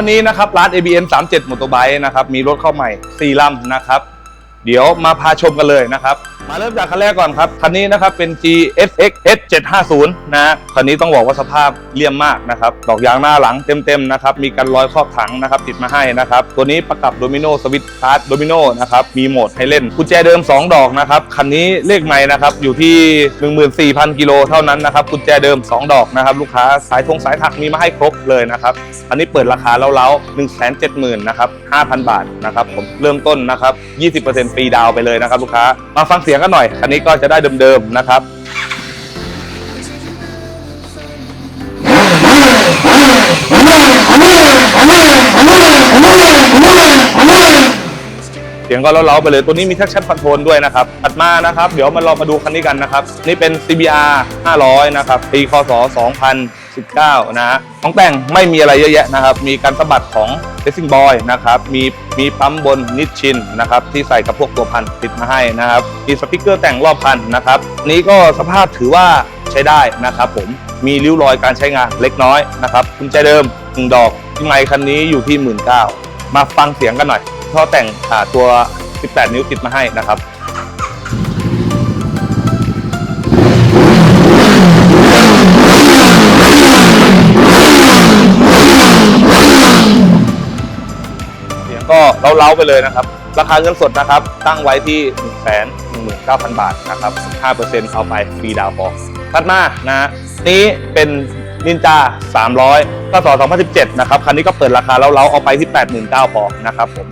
วันนี้นะครับร้าน ABN 37 m o t o b i k e นะครับมีรถเข้าใหม่4ลำนะครับ เดี๋ยวมาพาชมกันเลยนะครับ มาเริ่มจากคันแรกก่อนครับ คันนี้นะครับเป็น GSX S 750 นะ คันนี้ต้องบอกว่าสภาพเลี่ยมมากนะครับ ดอกยางหน้าหลังเต็มๆนะครับ มีกันรอยครอบถังนะครับติดมาให้นะครับ ตัวนี้ประกับโดมิโนสวิตคาร์ดโดมิโนนะครับ มีโหมดให้เล่น กุญแจเดิม 2 ดอกนะครับ คันนี้เลขใหม่นะครับอยู่ที่ 14,000 กิโลเท่านั้นนะครับ กุญแจเดิม 2 ดอกนะครับ ลูกค้าสายทงสายถักมีมาให้ครบเลยนะครับ อันนี้เปิดราคาเล้าๆ 1 7 0 0 0 0นะครับ 5,000 บาทนะครับ ผมเริ่มต้นนะครับ 20%ฟรีดาวน์ไปเลยนะครับลูกค้า มาฟังเสียงกันหน่อย คันนี้ก็จะได้เดิมๆนะครับเสียงก็เล้าๆไปเลยตัวนี้มีแท็กชั่นคอนโทรลด้วยนะครับถัดมานะครับ เดี๋ยวมาลองมาดูคันนี้กันนะครับ นี่เป็น CBR 500 นะครับ ปีคศ 19นะฮะของแต่งไม่มีอะไรเยอะแยะนะครับ มีการสะบัดของ Racing Boy นะครับ มีมีปั๊มบนนิชชินนะครับ ที่ใส่กับพวกตัวพันติดมาให้นะครับ มีสติกเกอร์แต่งรอบคันนะครับนี้ก็สภาพถือว่าใช้ได้นะครับผมมีริ้วรอยการใช้งานเล็กน้อยนะครับกุญแจเดิมหนึ่งดอกยังไงคันนี้อยู่ที่ 19,000มาฟังเสียงกันหน่อยท่อแต่งอ่าตัว 18 นิ้วติดมาให้นะครับ ก็เล้าๆไปเลยนะครับ ราคาเงินสดนะครับ ตั้งไว้ที่ 1 1 9 0 0 0 บาทนะครับ 5%เอาไปฟรีดาวพอถัดมานะ นี้เป็นนินจา 300ก็ต่อ2017 นะครับ คันนี้ก็เปิดราคาเล้าๆเอาไปที่ 89,000พอนะครับผม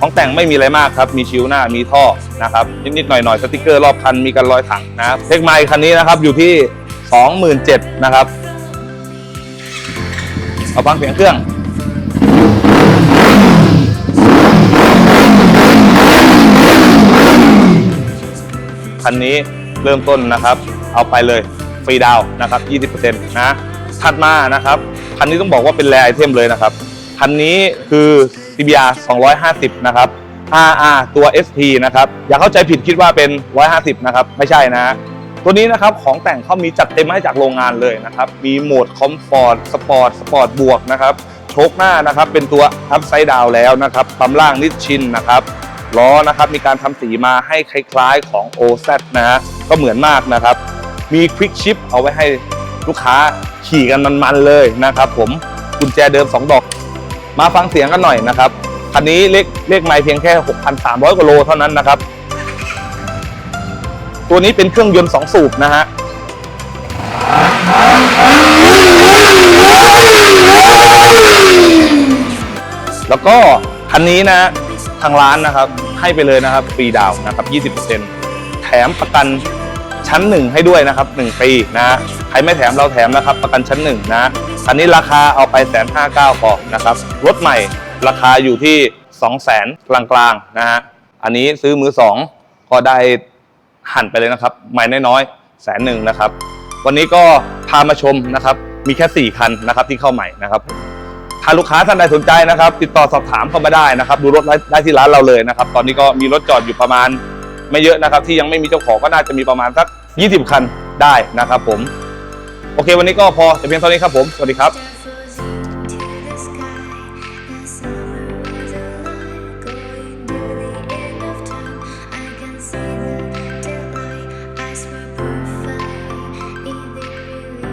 ของแต่งไม่มีอะไรมากครับ มีชิวหน้า มีท่อนะครับ นิดๆหน่อยๆ สติกเกอร์รอบคัน มีกันรอยถังนะเทคไมค์คันนี้นะครับ อยู่ที่ 27,000นะครับ เอาฟังเสียงเครื่อง คันนี้เริ่มต้นนะครับ เอาไปเลยฟรีดาวนะครับ 20%นะถัดมานะครับ คันนี้ต้องบอกว่าเป็นแรไอเทมเลยนะครับ คันนี้คือ CBR 250 นะครับ RR ตัว SP นะครับ อย่าเข้าใจผิดคิดว่าเป็น 150 นะครับ ไม่ใช่นะตัวนี้นะครับของแต่งเขามีจัดเต็มให้จากโรงงานเลยนะครับ มีโหมดคอมฟอร์ตสปอร์ตสปอร์ตบวกนะครับโชคหน้านะครับเป็นตัวอัพไซด์ดาวแล้วนะครับปั๊มล่างนิดชินนะครับ ล้อนะครับมีการทำสีมาให้คล้ายๆของ OZ นะฮะก็เหมือนมากนะครับ มีควิกชิปเอาไว้ให้ลูกค้าขี่กันมันๆเลยนะครับผมกุญแจเดิม 2 ดอก มาฟังเสียงกันหน่อยนะครับคันนี้เลขเลขไมล์เพียงแค่ 6,300กว่าโลเท่านั้นนะครับ ตัวนี้เป็นเครื่องยนต์ 2 สูบนะฮะแล้วก็คันนี้นะ ทางร้านนะครับ ให้ไปเลยนะครับฟรีดาวนะครับ 20%แถมประกันชั้น 1 ให้ด้วยนะครับ 1 ปีนะใครไม่แถมเราแถมนะครับ ประกันชั้น 1 นะคันนี้ราคาเอาไปแสนห้าเก้าพอนะครับรถใหม่ราคาอยู่ที่ 2 0 0แสนกลางๆนะฮะอันนี้ซื้อมือ 2 ก็ได้หั่นไปเลยนะครับใหม่น้อยๆแสนหนึ่งนะครับ วันนี้ก็พามาชมนะครับ มีแค่ 4 คันนะครับที่เข้าใหม่นะครับ ถ้าลูกค้าท่านใดสนใจนะครับ ติดต่อสอบถามเข้ามาได้นะครับ ดูรถได้ที่ร้านเราเลยนะครับ ตอนนี้ก็มีรถจอดอยู่ประมาณ ไม่เยอะนะครับ ที่ยังไม่มีเจ้าของก็น่าจะมีประมาณสัก 20 คันได้นะครับ ผม โอเค วันนี้ก็พอจะเพียงเท่านี้ครับผม สวัสดีครับ